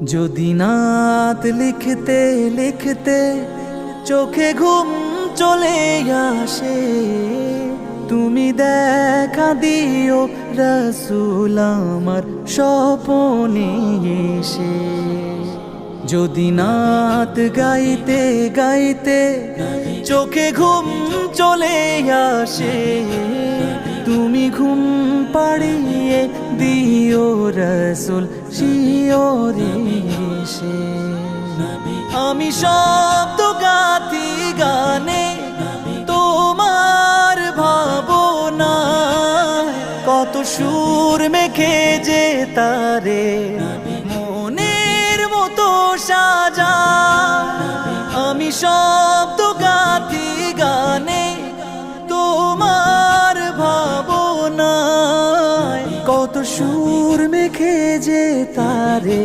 যদি নাত লিখতে লিখতে চোখে ঘুম চলে আসে, তুমি দেখা দিও রসুল আমার স্বপনে এসে। যদি নাত গাইতে গাইতে চোখে ঘুম চলে আসে, তুমি ঘুম পাড়িয়ে দিও রসুল শিওরে। এসে। আমি শব্দ গাথি গানে তোমার ভাবনা কত সুর মেখে যে তারে মনের মতো সাজা। আমি শব্দ গাথি গানে তোমার ভাবনায় কত সুর মেখে যে তারে